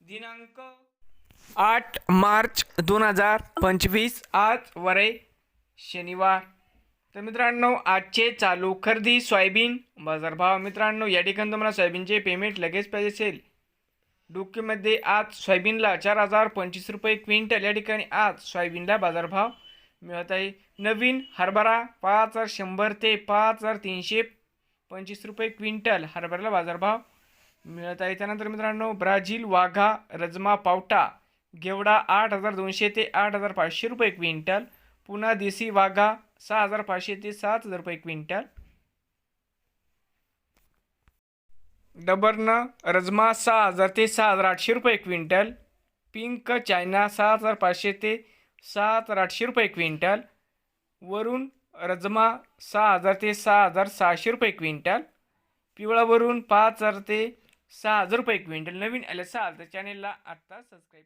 दिनांक आठ मार्च दोन हजार पंचवीस आज वरे शनिवार. तर मित्रांनो आजचे चालू खरेदी सोयाबीन बाजारभाव. मित्रांनो या ठिकाणी तुम्हाला सोयाबीनचे पेमेंट लगेच पाहिजे असेल. डोक्यामध्ये आज सोयाबीनला चार हजार पंचवीस रुपये क्विंटल. या ठिकाणी आज सोयाबीनला बाजारभाव मिळत आहे. नवीन हरभरा पाच हजार शंभर ते पाच हजार तीनशे पंचवीस रुपये क्विंटल हरभऱ्याला बाजारभाव मिळत आहे. त्यानंतर मित्रांनो ब्राझील वाघा रजमा पावटा गेवडा आठ हजार दोनशे ते आठ हजार पाचशे रुपये क्विंटल. पुन्हा देसी वाघा सहा हजार पाचशे ते सात हजार रुपये क्विंटल. डबरन रजमा सहा हजार ते सहा हजार आठशे रुपये क्विंटल. पिंक चायना सहा हजार पाचशे ते सहा हजार आठशे रुपये क्विंटल. वरून रजमा सहा हजार ते सहा हजार सहाशे रुपये क्विंटल. पिवळावरून पाच हजार ते सहा हजार रुपये क्विंटल. नवीन आले असाल तर चॅनेलला आत्ता सबस्क्राईब